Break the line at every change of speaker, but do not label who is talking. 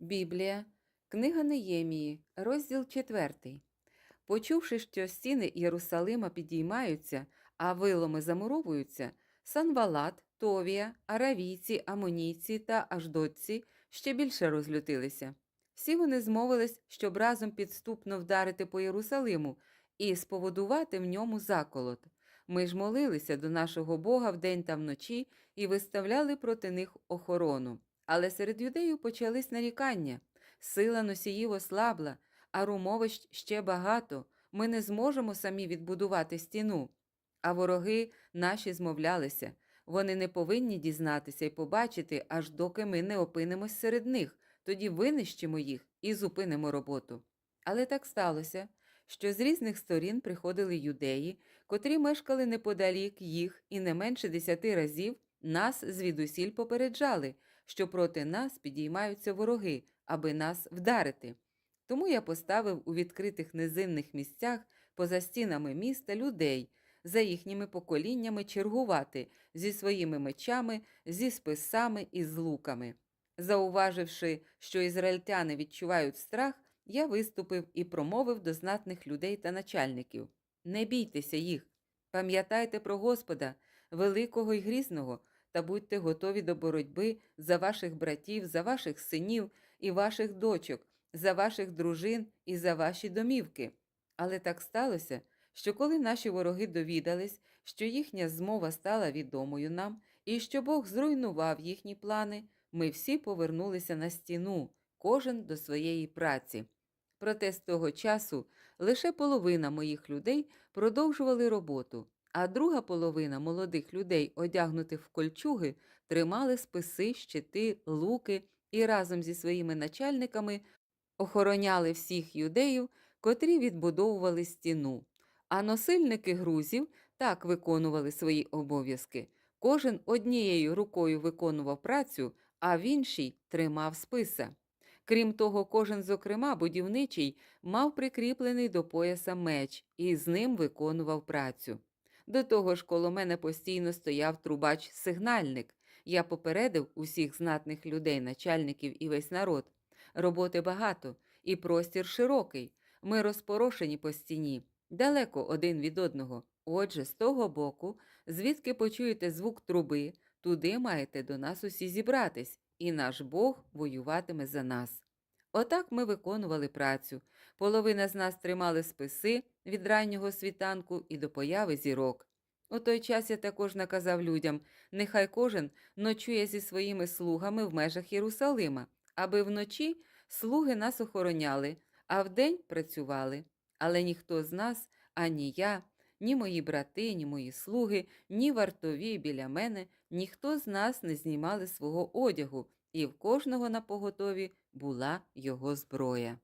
Біблія, книга Неємії, розділ 4. Почувши, що стіни Єрусалима підіймаються, а виломи замуровуються, Санвалат, Товія, аравійці, амонійці та аждотці ще більше розлютилися. Всі вони змовились, щоб разом підступно вдарити по Єрусалиму і споводувати в ньому заколот. Ми ж молилися до нашого Бога вдень та вночі і виставляли проти них охорону. Але серед юдеїв почались нарікання. Сила носіїв ослабла, а румовищ ще багато. Ми не зможемо самі відбудувати стіну. А вороги наші змовлялися. Вони не повинні дізнатися і побачити, аж доки ми не опинимось серед них, тоді винищимо їх і зупинимо роботу. Але так сталося, що з різних сторін приходили юдеї, котрі мешкали неподалік їх, і не менше десяти разів нас звідусіль попереджали, що проти нас підіймаються вороги, аби нас вдарити. Тому я поставив у відкритих низинних місцях поза стінами міста людей, за їхніми поколіннями чергувати зі своїми мечами, зі списами і з луками. Зауваживши, що ізраїльтяни відчувають страх, я виступив і промовив до знатних людей та начальників: Не бійтеся їх, пам'ятайте про Господа, великого і грізного, та будьте готові до боротьби за ваших братів, за ваших синів і ваших дочок, за ваших дружин і за ваші домівки. Але так сталося, що коли наші вороги довідались, що їхня змова стала відомою нам, і що Бог зруйнував їхні плани, ми всі повернулися на стіну, кожен до своєї праці. Проте з того часу лише половина моїх людей продовжували роботу, а друга половина молодих людей, одягнутих в кольчуги, тримали списи, щити, луки і разом зі своїми начальниками охороняли всіх юдеїв, котрі відбудовували стіну. А носильники грузів так виконували свої обов'язки. Кожен однією рукою виконував працю, а в іншій тримав списа. Крім того, кожен, зокрема, будівничий, мав прикріплений до пояса меч і з ним виконував працю. До того ж, коло мене постійно стояв трубач-сигнальник. Я попередив усіх знатних людей, начальників і весь народ. Роботи багато, і простір широкий. Ми розпорошені по стіні, далеко один від одного. Отже, з того боку, звідки почуєте звук труби, туди маєте до нас усі зібратись, і наш Бог воюватиме за нас. Отак ми виконували працю. Половина з нас тримали списи від раннього світанку і до появи зірок. У той час я також наказав людям, нехай кожен ночує зі своїми слугами в межах Єрусалима, аби вночі слуги нас охороняли, а вдень працювали. Але ніхто з нас, ані я, ні мої брати, ні мої слуги, ні вартові біля мене, ніхто з нас не знімали свого одягу, і в кожного на поготові була його зброя.